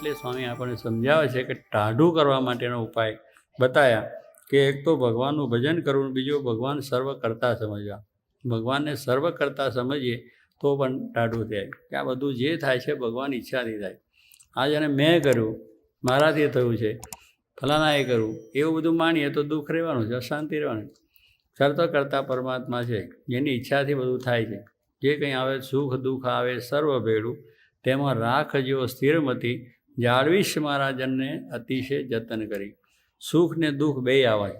એટલે સ્વામી આપણને સમજાવે છે કે ટાઢું કરવા માટેનો ઉપાય બતાવ્યા કે એક તો ભગવાનનું ભજન કરવું બીજો ભગવાન સર્વ કરતા સમજવા. ભગવાનને સર્વ કરતા સમજીએ તો પણ ટાઢું થાય. કે આ બધું જે થાય છે ભગવાન ઈચ્છાથી થાય. આ જેને મેં કર્યું, મારાથી થયું છે ફલાનાએ કર્યું. એવું બધું માણીએ તો દુઃખ રહેવાનું છે, અશાંતિ રહેવાનું. કરતો કરતા પરમાત્મા છે, જેની ઈચ્છાથી બધું થાય છે. જે કંઈ આવે સુખ દુઃખ આવે, સર્વ ભેળું, તેમાં રાખજો સ્થિરમતી જાળવીશ મારા જનને અતિશય જતન કરી. સુખ ને દુઃખ બે આવે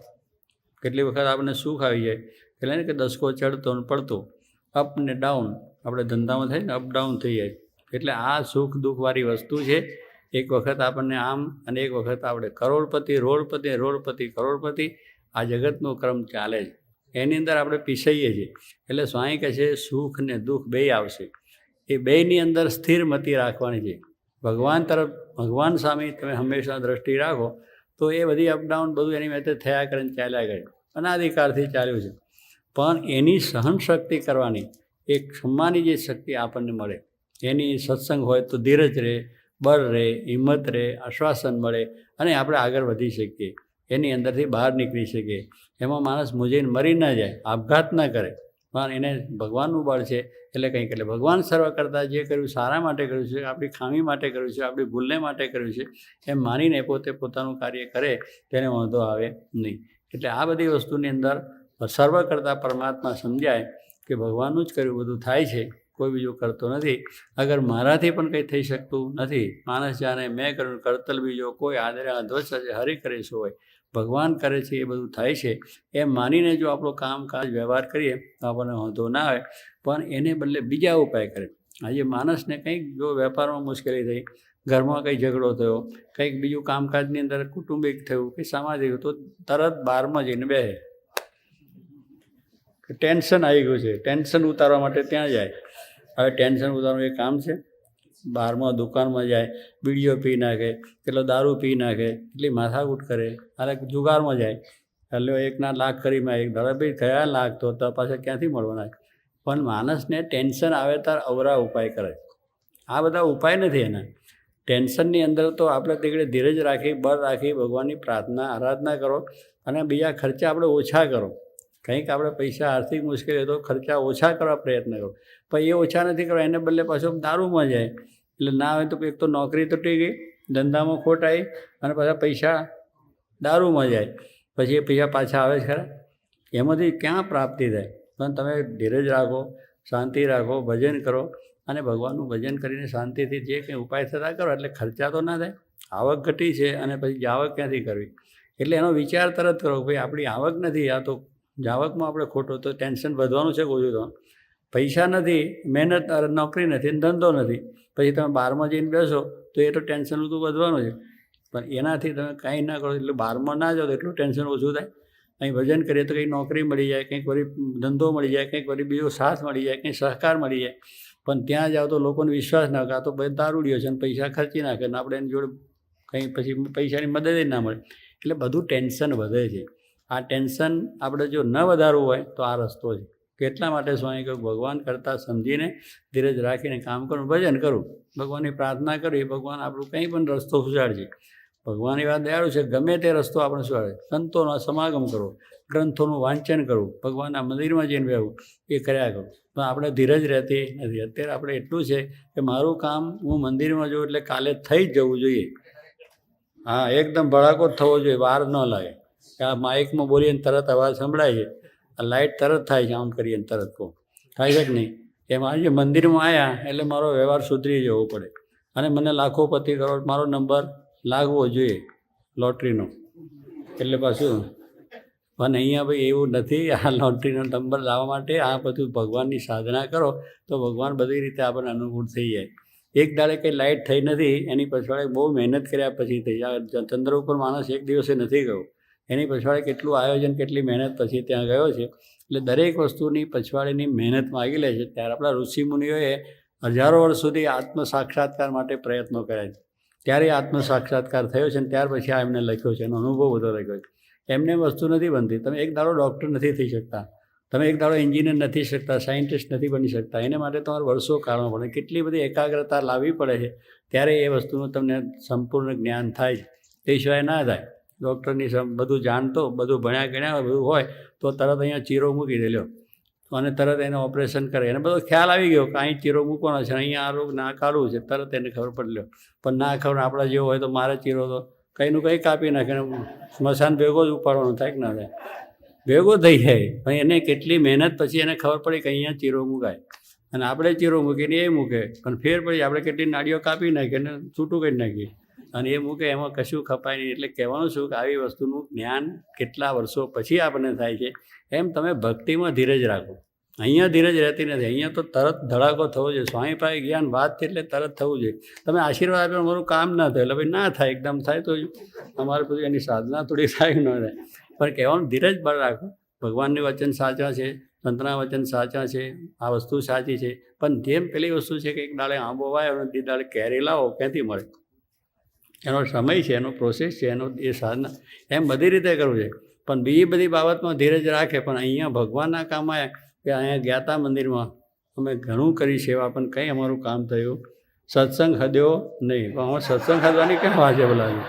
કેટલી વખત આપણને સુખ આવી જાય. એટલે ને કે દસકો ચડતો ને પડતો. અપ ને ડાઉન આપણે ધંધામાં થાય ને અપ ડાઉન થઈ જાય. એટલે આ સુખ દુઃખવાળી વસ્તુ છે. એક વખત આપણને આમ અને એક વખત આપણે કરોડપતિ, રોડપતિ રોડપતિ, કરોડપતિ આ જગતનો ક્રમ ચાલે છે. એની અંદર આપણે પીસાઈએ છીએ. એટલે સ્વાઈ કહે છે, સુખ ને દુઃખ બે આવશે. એ બેયની અંદર સ્થિર મતી રાખવાની છે. ભગવાન તરફ, ભગવાન સામે તમે હંમેશા દ્રષ્ટિ રાખો, તો એ બધી અપડાઉન બધું એની મેં થયા કરીને ચાલ્યા કરે. અનાધિકારથી ચાલ્યું છે. પણ એની સહનશક્તિ કરવાની એક ક્ષમાની જે શક્તિ આપણને મળે, એની સત્સંગ હોય તો ધીરજ રહે, બળ રહે, હિંમત રહે, આશ્વાસન મળે અને આપણે આગળ વધી શકીએ. એની અંદરથી બહાર નીકળી શકીએ. એમાં માણસ મુજઈને મરી ન જાય, આપઘાત ન કરે. પણ એને ભગવાનનું બળ છે, એટલે કંઈક એટલે ભગવાન સર્વ કરતાં જે કર્યું સારા માટે કર્યું છે, આપણી ખામી માટે કર્યું છે, આપણી ભૂલને માટે કર્યું છે, એમ માનીને પોતે પોતાનું કાર્ય કરે, તેને વાંધો આવે નહીં. એટલે આ બધી વસ્તુની અંદર સર્વ કરતાં પરમાત્મા સમજાય કે ભગવાનનું જ કર્યું બધું થાય છે, કોઈ બીજું કરતો નથી. અગર મારાથી પણ કંઈ થઈ શકતું નથી, માણસ જાણે મેં કર્યું, કરતલ બીજો કોઈ આદરે અધ્વસ્ત છે હરી કરે છે હોય ભગવાન કરે છે, એ બધું થાય છે, એમ માનીને જો આપણો કામકાજ, વ્યવહાર કરીએ તો આપણને વાંધો ના આવે, પણ એને બદલે બીજા ઉપાય કરે. આજે માણસને કંઈક જો વેપારમાં મુશ્કેલી થઈ, ઘરમાં કંઈ ઝઘડો થયો, કંઈક બીજું કામકાજની અંદર કુટુંબિક થયું કે સામાજિક તો તરત બારમાં જઈને બેસે. ટેન્શન આવી ગયું છે, ટેન્શન ઉતારવા માટે ત્યાં જાય. હવે ટેન્શન ઉતારવાનું એ કામ છે બહારમાં દુકાનમાં જાય, બીડીઓ પી નાખે, કેટલો દારૂ પી નાખે, કેટલી માથાકૂટ કરે અરે જુગારમાં જાય. એટલે એકના લાખ કરીમાં એક ધારા ભાઈ, કયા લાખ? તો તો પાછા ક્યાંથી મળવાના? પણ માણસને ટેન્શન આવે તાર અવરા ઉપાય કરે. આ બધા ઉપાય નથી એના. ટેન્શનની અંદર તો આપણે તીકડે ધીરજ રાખી, બળ રાખી ભગવાનની પ્રાર્થના, આરાધના કરો અને બીજા ખર્ચા આપણે ઓછા કરો. કંઈક આપણે પૈસા આર્થિક મુશ્કેલી તો ખર્ચા ઓછા કરવા પ્રયત્ન કરો. પણ એ ઓછા નથી કરવા, એને બદલે પાછો દારૂમાં જાય. એટલે ના હોય તો એક તો નોકરી તૂટી ગઈ, ધંધામાં ખોટ આવી અને પાછા પૈસા દારૂમાં જાય. પછી એ પૈસા પાછા આવે છે ખરા. એમાંથી ક્યાં પ્રાપ્તિ થાય? પણ તમે ધીરજ રાખો, શાંતિ રાખો, ભજન કરો અને ભગવાનનું ભજન કરીને શાંતિથી જે કંઈ ઉપાય થતા કરો, એટલે ખર્ચા તો ના થાય. આવક ઘટી છે અને પછી જાવક ક્યાંથી કરવી? એટલે એનો વિચાર તરત કરો કે ભાઈ આપણી આવક નથી, આ તો જાવકમાં આપણે ખોટો તો ટેન્શન વધવાનું છે ઓછું તો. પૈસા નથી, મહેનત નોકરી નથી, ધંધો નથી. પછી તમે બારમાં જઈને બેસો, તો એ તો ટેન્શન તો વધવાનું છે. પણ એનાથી તમે કાંઈ ના કરો, એટલે બારમાં ના જાઓ તો એટલું ટેન્શન ઓછું થાય. અહીં ભજન કરીએ તો કંઈક નોકરી મળી જાય, કંઈક વળી ધંધો મળી જાય, કંઈક વળી બીજો સાથ મળી જાય, કંઈક સહકાર મળી જાય. પણ ત્યાં જાઓ તો લોકોને વિશ્વાસ ના કરે તો બધા દારૂડીઓ છે અને પૈસા ખર્ચી નાખે ને આપણે એની જોડે કંઈ પછી પૈસાની મદદ ના મળે. એટલે બધું ટેન્શન વધે છે. આ ટેન્શન આપણે જો ન વધારવું હોય તો આ રસ્તો છે. કેટલા માટે સ્વામી કહ્યું ભગવાન કરતાં સમજીને ધીરજ રાખીને કામ કરું, ભજન કરું. ભગવાનની પ્રાર્થના કરવી ભગવાન આપણું કંઈ પણ રસ્તો સુધારશે ભગવાનની વાત દયાળુ છે, ગમે તે રસ્તો આપણે સુધારે સંતોનો સમાગમ કરો, ગ્રંથોનું વાંચન કરવું ભગવાનના મંદિરમાં જઈને રહેવું એ કર્યા કરું. પણ આપણે ધીરજ રહેતી નથી. અત્યારે આપણે એટલું છે કે મારું કામ હું મંદિરમાં જોઉં એટલે કાલે થઈ જ જવું જોઈએ. હા, એકદમ ભડાકો થવો જોઈએ, વાર ન લાગે. કે આ માઇકમાં બોલીએ ને તરત અવાજ સંભળાય છે. આ લાઇટ તરત થાય છે, આમ કરીએ ને તરત કહું. થાય છે કે નહીં? એમ જે મંદિરમાં આવ્યા એટલે મારો વ્યવહાર સુધરી જવો પડે. અને મને લાખો પતિ કરોડ મારો નંબર લાગવો જોઈએ લોટરીનો. એટલે પાછું પણ અહીંયા ભાઈ એવું નથી, આ લોટરીનો નંબર લાવવા માટે આ બધું ભગવાનની સાધના કરો તો ભગવાન બધી રીતે આપણને અનુકૂળ થઈ જાય. એક દાડે કંઈ લાઇટ થઈ નથી, એની પછવાડે બહુ મહેનત કર્યા પછી થઈ ચંદ્ર ઉપર માણસ એક દિવસે નથી ગયો. એની પછવાડે કેટલું આયોજન, કેટલી મહેનત પછી ત્યાં ગયો છે. એટલે દરેક વસ્તુની પછવાડેની મહેનત માગી લે છે. ત્યારે આપણા ઋષિમુનિઓએ હજારો વર્ષ સુધી આત્મ સાક્ષાત્કાર માટે પ્રયત્નો કર્યા છે. ત્યારે આત્મ સાક્ષાત્કાર થયો છે અને ત્યાર પછી આ એમને લખ્યો છે. એનો અનુભવ બધો લખ્યો છે. એમને વસ્તુ નથી બનતી. તમે એક દાડો ડૉક્ટર નથી થઈ શકતા. તમે એક દાડો એન્જિનિયર નથી શકતા, સાયન્ટિસ્ટ નથી બની શકતા. એને માટે તમારે વર્ષો કાઢવા પડે. કેટલી બધી એકાગ્રતા લાવવી પડે છે. ત્યારે એ વસ્તુનું તમને સંપૂર્ણ જ્ઞાન થાય તે સિવાય ના થાય. ડૉક્ટરની સમ- બધું જાણતો, બધું ભણ્યા ગણ્યા બધું હોય, તો તરત અહીંયા ચીરો મૂકી દેલો અને તરત એને ઓપરેશન કરે. એને બધો ખ્યાલ આવી ગયો કે અહીં ચીરો મૂકવાનો છે અહીંયા આ રોગ ના કાઢવું છે, તરત એને ખબર પડી લ્યો પણ ના ખબર, આપણા જેવો હોય તો મારે ચીરો તો કંઈનું કંઈ કાપી નાખે સ્મશાન ભેગો જ ઉપાડવાનો થાય કે ના થાય? ભેગો થઈ જાય. પણ એને કેટલી મહેનત પછી એને ખબર પડી કે અહીંયા ચીરો મુકાય અને આપણે ચીરો મૂકીને એ મૂકે. પણ ફેર પછી આપણે કેટલી નાડીઓ કાપી નાખીએ અને છૂટું કરી નાખીએ. અને એ મૂકે એમાં કશું ખપાય નહીં. એટલે કહેવાનું શું કે આવી વસ્તુનું જ્ઞાન કેટલા વર્ષો પછી આપણને થાય છે, એમ તમે ભક્તિમાં ધીરજ રાખો. અહીંયા ધીરજ રહેતી નથી. અહીંયા તો તરત ધડાકો થવો જોઈએ. સ્વામી જ્ઞાન વાત છે એટલે તરત થવું જોઈએ. તમે આશીર્વાદ આપ્યો મારું કામ ના થાય. એટલે ભાઈ ના થાય, એકદમ થાય તો અમારે પછી એની સાધના થોડી થાય ન થાય પણ કહેવાનું ધીરજ બળ રાખો. ભગવાનની વચન સાચા છે સંતના વચન સાચા છે, આ વસ્તુ સાચી છે. પણ જેમ પેલી વસ્તુ છે કે એક દાડે આંબો વાયો અને તે દાડે કેરી ક્યાંથી મળે? એનો સમય છે, એનો પ્રોસેસ છે, એનો એ સાધના, એમ બધી રીતે કરવું છે. પણ બીજી બધી બાબતમાં ધીરજ રાખે, પણ અહીંયા ભગવાનના કામ આવ્યા કે અહીંયા હતા મંદિરમાં, અમે ઘણું કરી સેવા, પણ કંઈ અમારું કામ થયું સત્સંગ હદ્યો નહીં. પણ હવે સત્સંગ હદવાની કેમ વાંચે બોલાવી?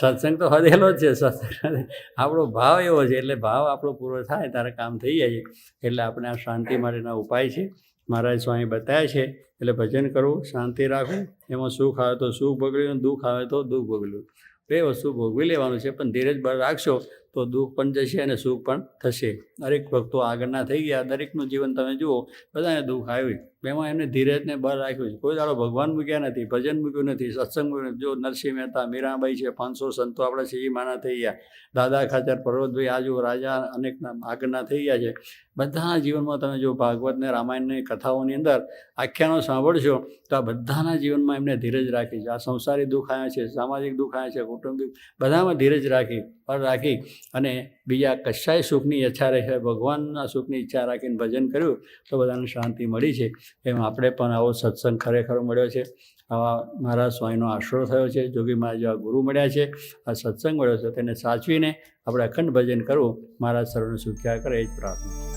સત્સંગ તો હદેલો જ છે, સત્સંગ આપણો ભાવ એવો છે, એટલે ભાવ આપણો પૂરો થાય, ત્યારે કામ થઈ જાય એટલે આપણે આ શાંતિ માટેના ઉપાય છે. મહારાજ સ્વામી બતાવ્યા છે, એટલે ભજન કરવું શાંતિ રાખવું એમાં સુખ આવે તો સુખ ભોગવ્યું, દુઃખ આવે તો દુઃખ ભોગવ્યું. બે વસ્તુ ભોગવી લેવાનું છે, પણ ધીરજ બળ રાખશો તો દુઃખ પણ જશે અને સુખ પણ થશે. દરેક ભક્તો આગળના થઈ ગયા. દરેકનું જીવન તમે જુઓ, બધાને દુઃખ આવ્યું. એમાં એમને ધીરજને બળ રાખ્યું છે. કોઈ દાડો ભગવાન મૂક્યા નથી, ભજન મૂક્યું નથી, સત્સંગ મૂક્યું જો નરસિંહ મહેતા, મીરાબાઈ છે, પાંચસો સંતો આપણા શ્રી માના થઈ ગયા. દાદા ખાચર, પર્વતભાઈ, આજુ, રાજા અનેકના આગળના થઈ ગયા છે. બધાના જીવનમાં તમે જો ભાગવતને, રામાયણની કથાઓની અંદર આખ્યાનો સાંભળશો, તો આ બધાના જીવનમાં એમને ધીરજ રાખી છે. આ સંસારી દુઃખ આવ્યા છે, સામાજિક દુઃખ આવ્યા છે, કૌટુંબિક બધામાં ધીરજ રાખી પર રાખી. અને બીજા કશાય સુખની ઈચ્છા રહે ભગવાનના સુખની ઈચ્છા રાખીને ભજન કર્યું તો બધાને શાંતિ મળી છે. એમ આપણે પણ આવો સત્સંગ ખરેખર મળ્યો છે. આવા મારા સ્વામીનો આશરો થયો છે. જોગી મહારાજ જેવા ગુરુ મળ્યા છે. આ સત્સંગ મળ્યો છે. તેને સાચવીને આપણે અખંડ ભજન કરવું. મારા સર્વને સુખ્યા કરે, એ જ પ્રાર્થના